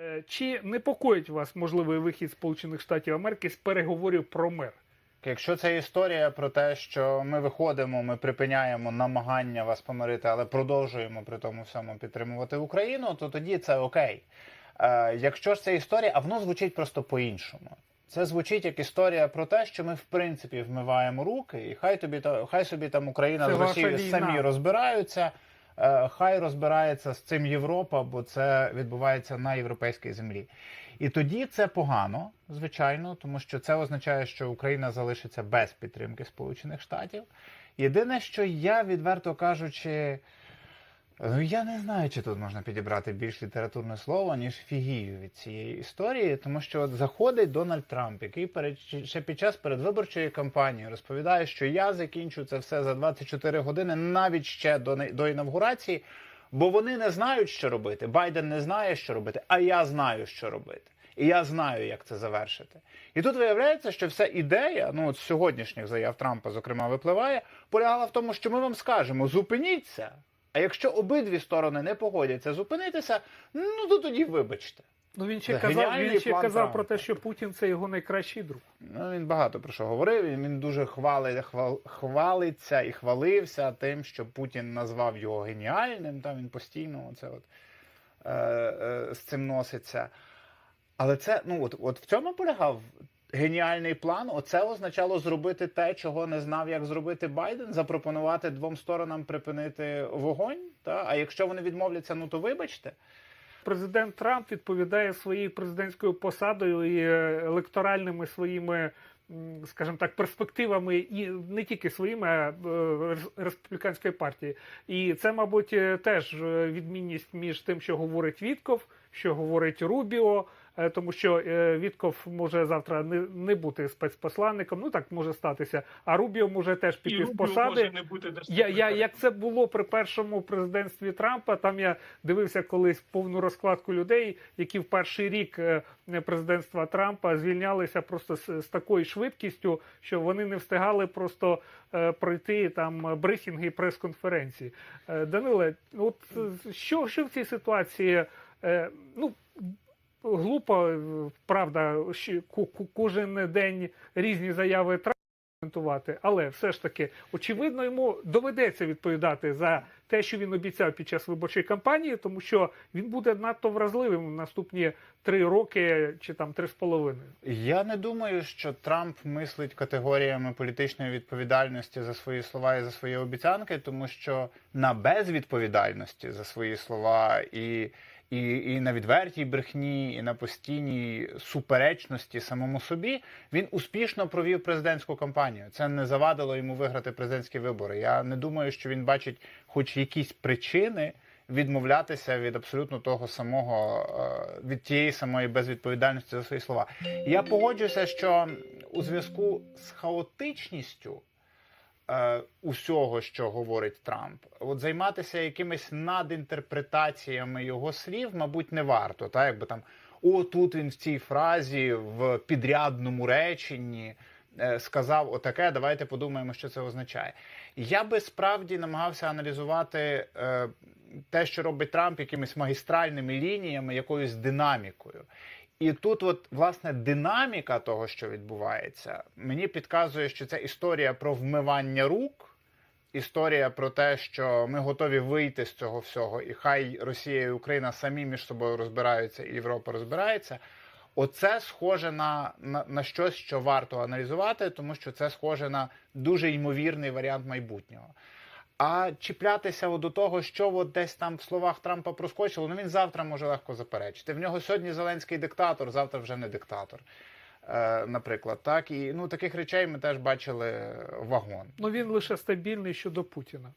Е, Чи непокоїть вас можливий вихід Сполучених Штатів Америки з переговорів про мир? Якщо це історія про те, що ми виходимо, ми припиняємо намагання вас помирити, але продовжуємо при тому всьому підтримувати Україну, то тоді це окей. Е, якщо ж це історія, а воно звучить просто по-іншому. Це звучить як історія про те, що ми в принципі вмиваємо руки, і хай тобі хай собі там Україна Це з Росією самі розбираються. Е, Хай розбирається з цим Європа, бо це відбувається на європейській землі. І тоді це погано, звичайно, тому що це означає, що Україна залишиться без підтримки Сполучених Штатів. Єдине, що я відверто кажучи, ну я не знаю, чи тут можна підібрати більш літературне слово, ніж фігію від цієї історії, тому що от заходить Дональд Трамп, який перед ще під час передвиборчої кампанії розповідає, що я закінчу це все за 24 години, навіть ще до, до інавгурації. Бо вони не знають, що робити. Байден не знає, що робити, а я знаю, що робити. І я знаю, як це завершити. І тут виявляється, що вся ідея, ну от з сьогоднішніх заяв Трампа, зокрема, випливає, полягала в тому, що ми вам скажемо: зупиніться. А якщо обидві сторони не погодяться зупинитися, ну то тоді вибачте. Ну він ще Це казав, він ще казав про те, що Путін це його найкращий друг. Ну, він багато про що говорив. Він, він дуже хвали, хвал, хвалиться і хвалився тим, що Путін назвав його геніальним. Та він постійно оце от, е, е, з цим носиться. Але це, ну от, от в цьому полягав геніальний план. Оце означало зробити те, чого не знав, як зробити Байден, запропонувати двом сторонам припинити вогонь. Та? А якщо вони відмовляться, ну то вибачте. Президент Трамп відповідає своєю президентською посадою і електоральними своїми, скажімо так, перспективами, і не тільки своїми, а е, республіканської партії. І це, мабуть, теж е, відмінність між тим, що говорить Вітков, що говорить Рубіо. Е, Тому що е, Вітков може завтра не, не бути спецпосланником, ну так може статися. А Рубіо може теж І піти з посади. може не бути Я, я, як це було при першому президентстві Трампа, там я дивився колись повну розкладку людей, які в перший рік е, президентства Трампа звільнялися просто з, з такою швидкістю, що вони не встигали просто е, пройти там брифінги і прес-конференції. Е, Даниле, от що, що в цій ситуації? Е, ну, глупо, е, правда, кожен день різні заяви Трампа коментувати, але все ж таки, очевидно, йому доведеться відповідати за те, що він обіцяв під час виборчої кампанії, тому що він буде надто вразливим в наступні три роки чи там три з половиною. Я не думаю, що Трамп мислить категоріями політичної відповідальності за свої слова і за свої обіцянки, тому що на безвідповідальності за свої слова і, і, і на відвертій брехні, і на постійній суперечності самому собі він успішно провів президентську кампанію. Це не завадило йому виграти президентські вибори. Я не думаю, що він бачить хоч якісь причини відмовлятися від абсолютно того самого е, від тієї самої безвідповідальності за свої слова. Я погоджуся, що у зв'язку з хаотичністю е, усього, що говорить Трамп, от займатися якимись надінтерпретаціями його слів, мабуть, не варто. Та якби там о, тут він в цій фразі в підрядному реченні е, сказав отаке. Давайте подумаємо, що це означає. Я би справді намагався аналізувати е, те, що робить Трамп, якимись магістральними лініями, якоюсь динамікою. І тут, от, власне, динаміка того, що відбувається, мені підказує, що це історія про вмивання рук, історія про те, що ми готові вийти з цього всього, і хай Росія і Україна самі між собою розбираються, і Європа розбирається. Оце схоже на, на, на щось, що варто аналізувати, тому що це схоже на дуже ймовірний варіант майбутнього. А чіплятися от до того, що от десь там в словах Трампа проскочило, ну він завтра може легко заперечити. В нього сьогодні Зеленський диктатор, завтра вже не диктатор. Е, наприклад, так і ну таких речей ми теж бачили вагон. Ну він лише стабільний щодо Путіна.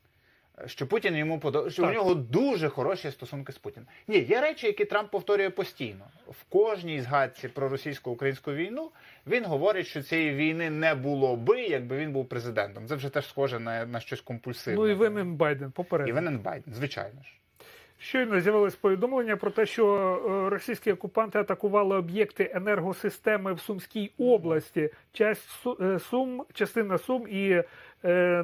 Що Путін йому подобається, що Так. у нього дуже хороші стосунки з Путіним. Ні, є речі, які Трамп повторює постійно. В кожній згадці про російсько-українську війну він говорить, що цієї війни не було би, якби він був президентом. Це вже теж схоже на, на щось компульсивне. Ну і винен Байден попередньо. І винен Байден, звичайно ж. Щойно з'явилось повідомлення про те, що е, російські окупанти атакували об'єкти енергосистеми в Сумській області. Часть е, Сум, частина Сум і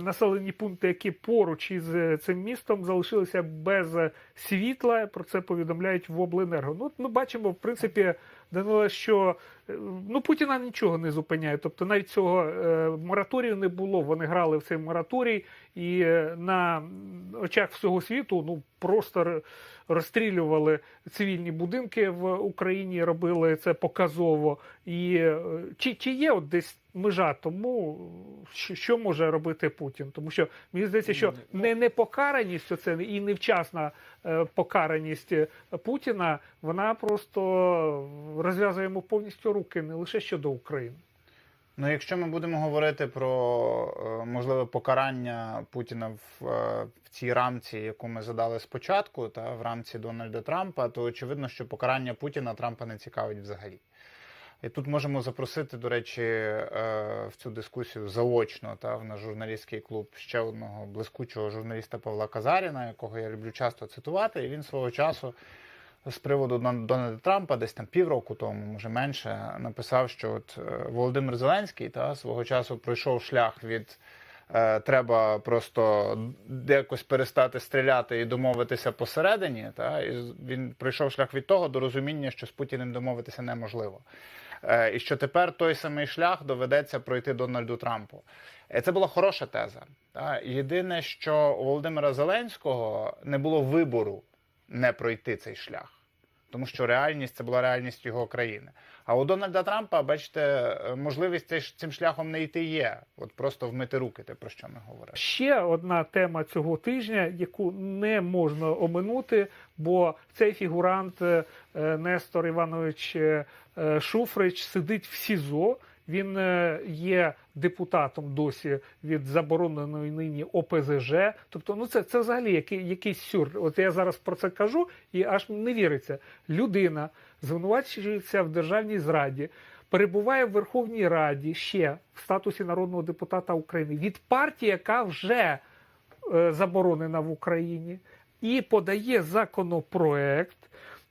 населені пункти, які поруч із е, цим містом залишилися без е, світла. Про це повідомляють в обленерго. Ну, ми бачимо, в принципі, Данило, що е, ну Путіна нічого не зупиняє. Тобто навіть цього е, мораторію не було. Вони грали в цей мораторій, і е, на очах всього світу ну просто розстрілювали цивільні будинки в Україні, робили це показово. І е, чи, чи є от десь межа тому, що, що може робити Путін? Тому що мені здається, що не непокараність оце і невчасна е, покараність е, Путіна, вона просто розв'язує йому повністю руки не лише щодо України. Ну, якщо ми будемо говорити про е, можливе покарання Путіна в, е, в цій рамці, яку ми задали спочатку, та в рамці Дональда Трампа, то очевидно, що покарання Путіна Трампа не цікавить взагалі. І тут можемо запросити, до речі, е, в цю дискусію заочно та в наш журналістський клуб ще одного блискучого журналіста Павла Казаріна, якого я люблю часто цитувати. І він свого часу з приводу Дон- Дональда Трампа, десь там півроку тому, може менше, написав, що от е, Володимир Зеленський та свого часу пройшов шлях від. е, Треба просто якось перестати стріляти і домовитися посередині. Та і він пройшов шлях від того до розуміння, що з Путіним домовитися неможливо. Е, І що тепер той самий шлях доведеться пройти Дональду Трампу. Це була хороша теза. Та єдине, що у Володимира Зеленського не було вибору не пройти цей шлях, тому що реальність це була реальність його країни. А у Дональда Трампа, бачите, можливість цим шляхом не йти є. От просто вмити руки, те про що ми говоримо. Ще одна тема цього тижня, яку не можна оминути, бо цей фігурант е, Нестор Іванович е, е, Шуфрич сидить в СІЗО. Він е, є депутатом досі від забороненої нині ОПЗЖ. Тобто, ну це, це взагалі який, якийсь сюр. От я зараз про це кажу, і аж не віриться. Людина звинувачується в державній зраді, перебуває в Верховній Раді ще в статусі народного депутата України від партії, яка вже е, заборонена в Україні, і подає законопроект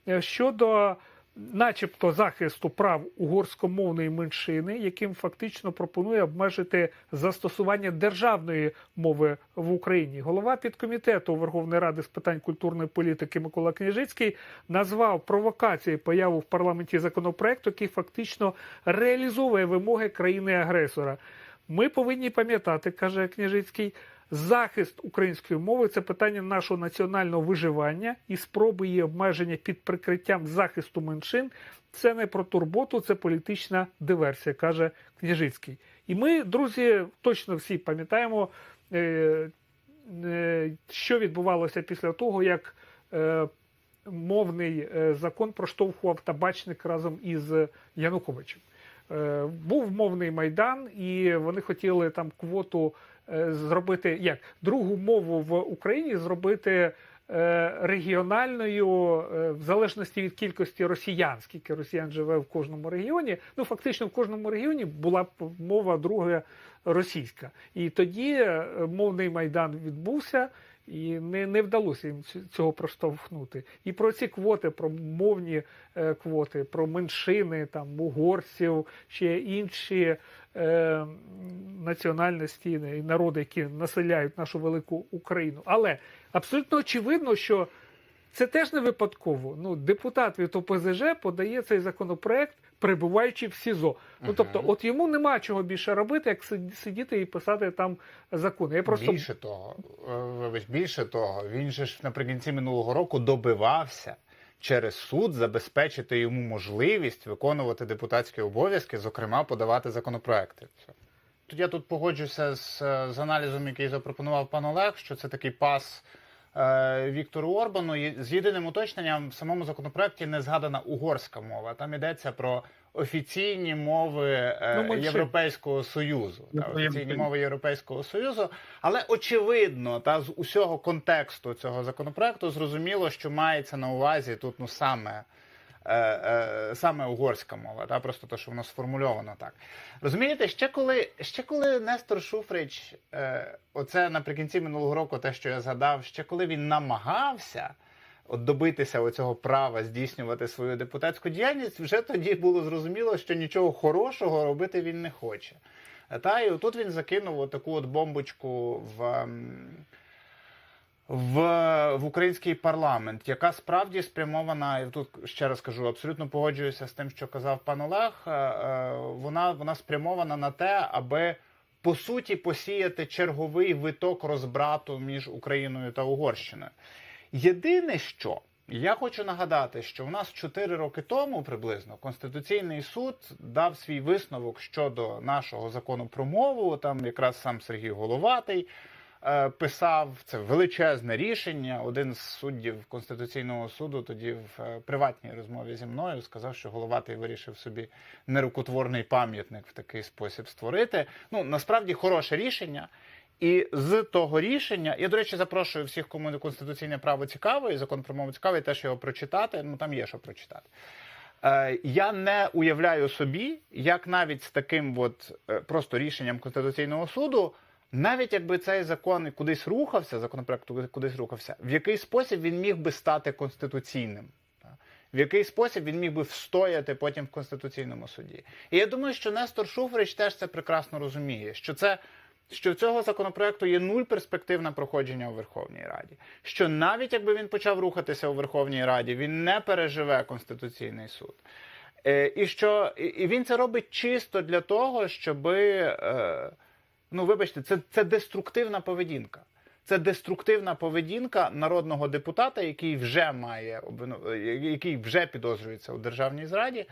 е, щодо, начебто, захисту прав угорськомовної меншини, яким фактично пропонує обмежити застосування державної мови в Україні. Голова підкомітету Верховної Ради з питань культурної політики Микола Княжицький назвав провокацією появу в парламенті законопроекту, який фактично реалізовує вимоги країни-агресора. Ми повинні пам'ятати, каже Княжицький, захист української мови це питання нашого національного виживання і спроби її обмеження під прикриттям захисту меншин. Це не про турботу, це політична диверсія, каже Княжицький. І ми, друзі, точно всі пам'ятаємо, е, е, що відбувалося після того, як е, мовний закон проштовхував табачник разом із Януковичем. Е, Був мовний майдан, і вони хотіли там квоту е, зробити як другу мову в Україні зробити е, регіональною в залежності від кількості росіян, скільки росіян живе в кожному регіоні. Ну фактично в кожному регіоні була б мова друга російська. І тоді мовний майдан відбувся. І не, не вдалося їм ць- цього проштовхнути. І про ці квоти, про мовні е, квоти, про меншини, там угорців, ще інші е, національності і народи, які населяють нашу велику Україну. Але абсолютно очевидно, що це теж не випадково. Ну, депутат від ОПЗЖ подає цей законопроект, перебуваючи в СІЗО. Ну тобто, от йому нема чого більше робити, як сидіти і писати там закони. Я просто Більше того, е, вибач, більше того, він же ж наприкінці минулого року добивався через суд забезпечити йому можливість виконувати депутатські обов'язки, зокрема подавати законопроекти. Тут я тут погоджуся з, е, з аналізом, який запропонував пан Олег, що це такий пас Віктору Орбану. І З єдиним уточненням в самому законопроекті не згадана угорська мова. Там йдеться про офіційні мови е, Ну. Європейського Союзу. Та, офіційні мови Європейського Союзу. Але очевидно, та з усього контексту цього законопроекту зрозуміло, що мається на увазі тут ну саме. Е, е, саме угорська мова, та просто те, що воно сформульовано так. Розумієте, ще коли, ще коли Нестор Шуфрич, е, оце наприкінці минулого року, те, що я згадав, ще коли він намагався от добитися оцього права здійснювати свою депутатську діяльність, вже тоді було зрозуміло, що нічого хорошого робити він не хоче. Та і тут він закинув от таку от бомбочку в. В, в український парламент, яка справді спрямована, і тут ще раз кажу, абсолютно погоджуюся з тим, що казав пан Олег. е, е, Вона, вона спрямована на те, аби по суті посіяти черговий виток розбрату між Україною та Угорщиною. Єдине, що я хочу нагадати, що у нас 4 роки тому приблизно Конституційний суд дав свій висновок щодо нашого закону про мову. Там якраз сам Сергій Головатий писав це величезне рішення. Один з суддів Конституційного суду тоді в е, приватній розмові зі мною сказав, що Головатий вирішив собі нерукотворний пам'ятник в такий спосіб створити. Ну насправді хороше рішення. І з того рішення, я, до речі, запрошую всіх, кому конституційне право цікаво, і закон про мову цікавий, теж його прочитати. Ну там є що прочитати. Е, я не уявляю собі, як навіть з таким от е, просто рішенням Конституційного суду, навіть якби цей закон кудись рухався, законопроект кудись рухався, в який спосіб він міг би стати конституційним. В який спосіб він міг би встояти потім в Конституційному суді. І я думаю, що Нестор Шуфрич теж це прекрасно розуміє, що це що в цього законопроекту є нуль перспектив на проходження у Верховній Раді. Що навіть якби він почав рухатися у Верховній Раді, він не переживе Конституційний суд. Е, і що і- він це робить чисто для того, щоб, е, ну вибачте, це, це деструктивна поведінка. Це деструктивна поведінка народного депутата, який вже має який вже підозрюється у державній зраді.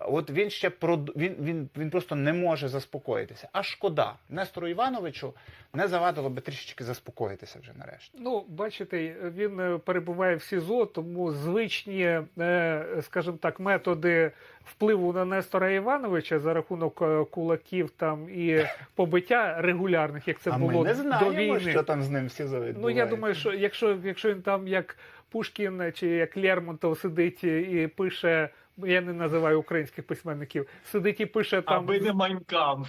От він ще прод... він, він, він просто не може заспокоїтися. А шкода, Нестору Івановичу не завадило би трішечки заспокоїтися вже нарешті. Ну, бачите, він е, перебуває в СІЗО, тому звичні, е, скажімо так, методи впливу на Нестора Івановича за рахунок е, кулаків там і побиття регулярних, як це а було ми не до війни. що там з ним всі Ну відбувається. я думаю, що якщо, якщо він там як Пушкін чи як Лермонтов сидить і пише. Я не називаю українських письменників. Сидить і пише там Аби не Майнкам.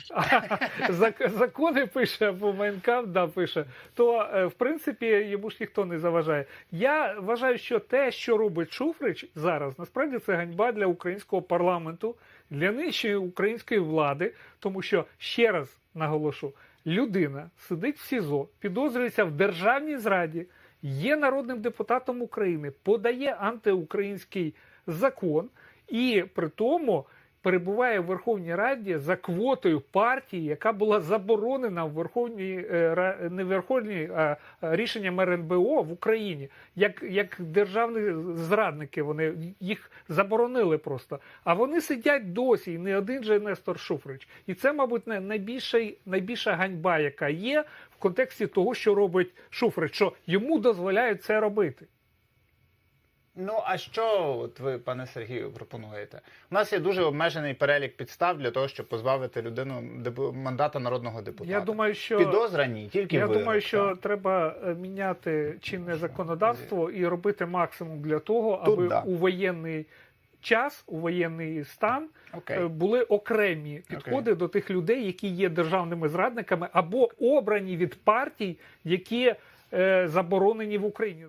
закони пише або Майнкам да, пише, то е, в принципі йому ж ніхто не заважає. Я вважаю, що те, що робить Шуфрич зараз, насправді це ганьба для українського парламенту, для нижчої української влади, тому що ще раз наголошу, людина сидить в СІЗО, підозрюється в державній зраді, є народним депутатом України, подає антиукраїнський закон, і при тому перебуває в Верховній Раді за квотою партії, яка була заборонена в Верховній е, не Верховній а а, рішенням РНБО в Україні, як, як державні зрадники. Вони їх заборонили просто. А вони сидять досі, і не один же Нестор Шуфрич. І це, мабуть, не найбільша, найбільша ганьба, яка є в контексті того, що робить Шуфрич, що йому дозволяють це робити. Ну а що от ви, пане Сергію, пропонуєте? У нас є дуже обмежений перелік підстав для того, щоб позбавити людину мандата народного депутата. Я думаю, що Підозра ні, тільки Я вирок, думаю, що так. треба е, міняти чинне законодавство і робити максимум для того, Тут аби да. у воєнний час, у воєнний стан Окей. е, були окремі підходи до тих людей, які є державними зрадниками або обрані від партій, які е, заборонені в Україні.